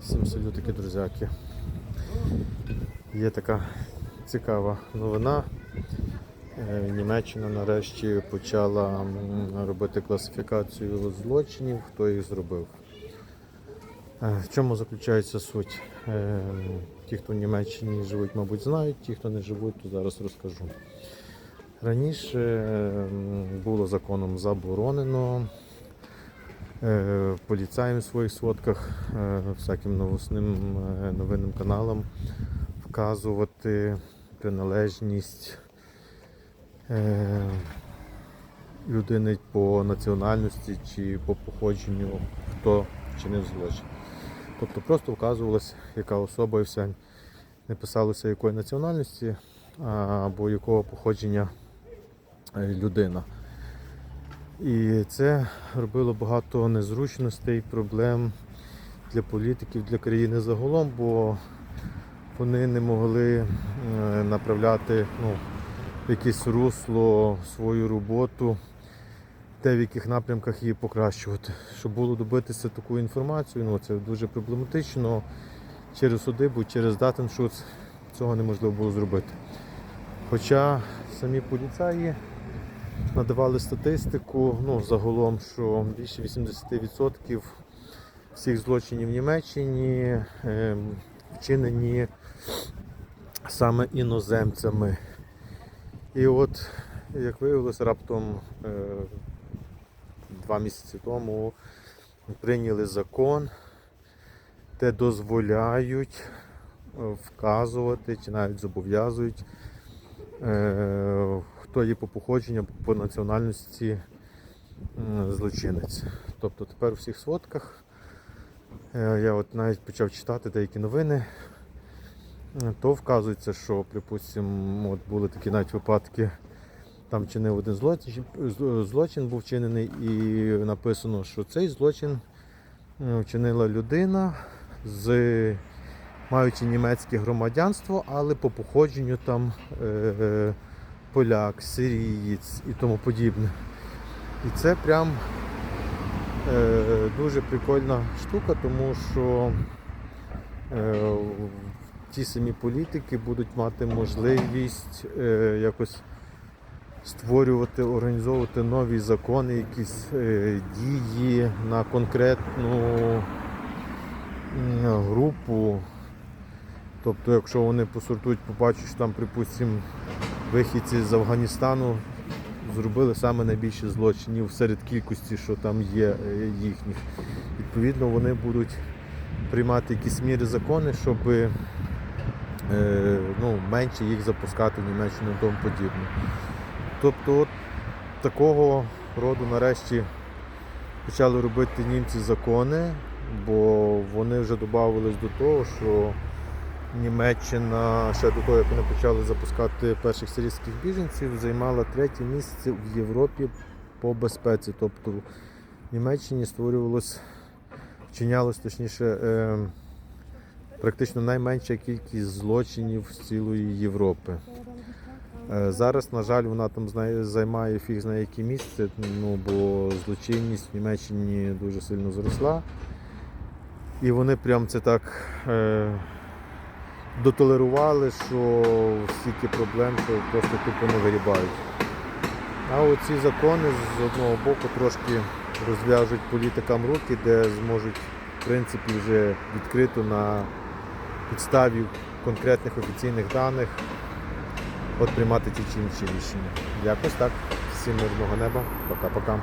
Всім салютики, друзяки. Є така цікава новина. Е, Німеччина нарешті почала робити класифікацію злочинів, хто їх зробив. Е, В чому заключається суть? Е, Ті, хто в Німеччині живуть, мабуть, знають, ті, хто не живуть, то зараз розкажу. Раніше було законом заборонено е, поліцаям в своїх сводках, е, всяким новосним е, новинним каналам вказувати приналежність людини по національності чи по походженню, хто чинив злочин. Тобто просто вказувалось, яка особа і все. Не писалося якої національності або якого походження людина. І це робило багато незручностей, проблем для політиків, для країни загалом, бо вони не могли е, направляти ну, якесь русло свою роботу, те, в яких напрямках її покращувати. Щоб було добитися таку інформацію, ну це дуже проблематично. Через суди, бо через датеншуц цього неможливо було зробити. Хоча самі поліцаї надавали статистику, ну, загалом, що більше 80% всіх злочинів в Німеччині ем, вчинені саме іноземцями. І от, як виявилось, раптом е, два місяці тому прийняли закон, де дозволяють е, вказувати чи навіть зобов'язують, е, хто є по походженню, по національності злочинець. Тобто тепер у всіх сводках е, я от навіть почав читати деякі новини, е, то вказується, що, припустимо, от були такі навіть випадки, там чинив один злочин, злочин був вчинений, і написано, що цей злочин е, вчинила людина з маючи німецьке громадянство, але по походженню там е, поляк, сирієць і тому подібне. І це прям е, дуже прикольна штука, тому що е, ті самі політики будуть мати можливість е, якось створювати, організовувати нові закони, якісь е, дії на конкретну групу. Тобто, якщо вони посортують, побачать, що там, припустимо, вихідці з Афганістану зробили саме найбільше злочинів серед кількості, що там є е, їхніх. Відповідно, вони будуть приймати якісь міри закони, щоб е, ну, менше їх запускати в Німеччину і тому подібне. Тобто от такого роду нарешті почали робити німці закони, бо вони вже додавались до того, що Німеччина ще до того, як вони почали запускати перших сирійських біженців, займала третє місце в Європі по безпеці. Тобто в Німеччині створювалось, вчинялось точніше е, практично найменша кількість злочинів з цілої Європи. Е, Зараз, на жаль, вона там займає фіг знає яке місце, ну, бо злочинність в Німеччині дуже сильно зросла. І вони прям це так е, дотолерували, що стільки проблем, що просто тупо не вирібають. А оці закони з одного боку трошки розв'яжуть політикам руки, де зможуть в принципі вже відкрито на підставі конкретних офіційних даних от приймати ті чи інші рішення. Якось так. Всім мирного неба. Пока-пока.